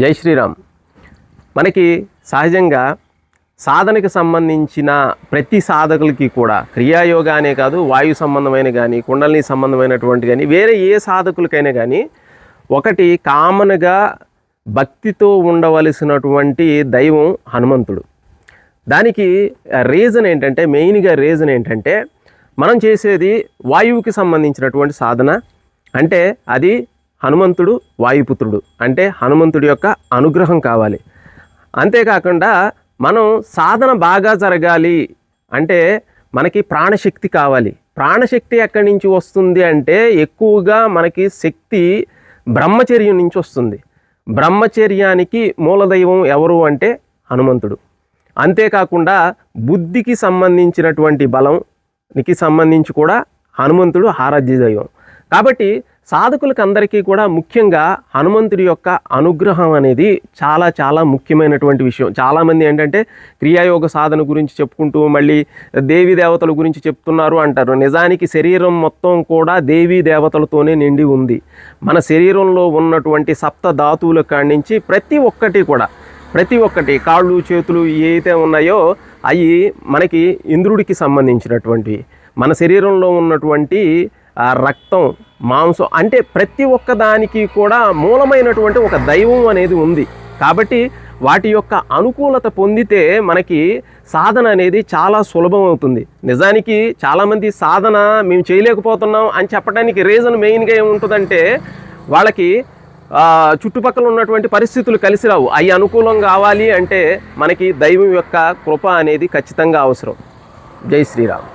జై శ్రీరామ్. మనకి సహజంగా సాధనకు సంబంధించిన ప్రతి సాధకులకి కూడా క్రియాయోగా అనే కాదు వాయు సంబంధమైన కానీ కుండలిని సంబంధమైనటువంటి కానీ వేరే ఏ సాధకులకైనా కానీ ఒకటి కామన్గా భక్తితో ఉండవలసినటువంటి దైవం హనుమంతుడు. దానికి రీజన్ ఏంటంటే మెయిన్గా రీజన్ ఏంటంటే మనం చేసేది వాయువుకి సంబంధించినటువంటి సాధన. అంటే అది హనుమంతుడు వాయుపుత్రుడు. అంటే హనుమంతుడి యొక్క అనుగ్రహం కావాలి. అంతేకాకుండా మనం సాధన బాగా జరగాలి. అంటే మనకి ప్రాణశక్తి కావాలి. ప్రాణశక్తి ఎక్కడి నుంచి వస్తుంది అంటే ఎక్కువగా మనకి శక్తి బ్రహ్మచర్యం నుంచి వస్తుంది. బ్రహ్మచర్యానికి మూలదైవం ఎవరు అంటే హనుమంతుడు. అంతేకాకుండా బుద్ధికి సంబంధించినటువంటి బలంకి సంబంధించి కూడా హనుమంతుడు ఆరాధ్య దైవం. కాబట్టి సాధకులకు అందరికీ కూడా ముఖ్యంగా హనుమంతుడి యొక్క అనుగ్రహం అనేది చాలా చాలా ముఖ్యమైనటువంటి విషయం. చాలామంది ఏంటంటే క్రియాయోగ సాధన గురించి చెప్పుకుంటూ మళ్ళీ దేవీ దేవతల గురించి చెప్తున్నారు అంటారు. నిజానికి శరీరం మొత్తం కూడా దేవీ దేవతలతోనే నిండి ఉంది. మన శరీరంలో ఉన్నటువంటి సప్త ధాతువుల కాడి నుంచి ప్రతి ఒక్కటి కూడా ప్రతి ఒక్కటి కాళ్ళు చేతులు ఏవైతే ఉన్నాయో అవి మనకి ఇంద్రుడికి సంబంధించినటువంటివి. మన శరీరంలో ఉన్నటువంటి రక్తం మాంసం అంటే ప్రతి ఒక్క దానికి కూడా మూలమైనటువంటి ఒక దైవం అనేది ఉంది. కాబట్టి వాటి యొక్క అనుకూలత పొందితే మనకి సాధన అనేది చాలా సులభం అవుతుంది. నిజానికి చాలామంది సాధన మేము చేయలేకపోతున్నాం అని చెప్పడానికి రీజన్ మెయిన్గా ఏముంటుందంటే వాళ్ళకి చుట్టుపక్కల ఉన్నటువంటి పరిస్థితులు కలిసి రావు. అవి అనుకూలం కావాలి అంటే మనకి దైవం యొక్క కృప అనేది ఖచ్చితంగా అవసరం. జై శ్రీరామ్.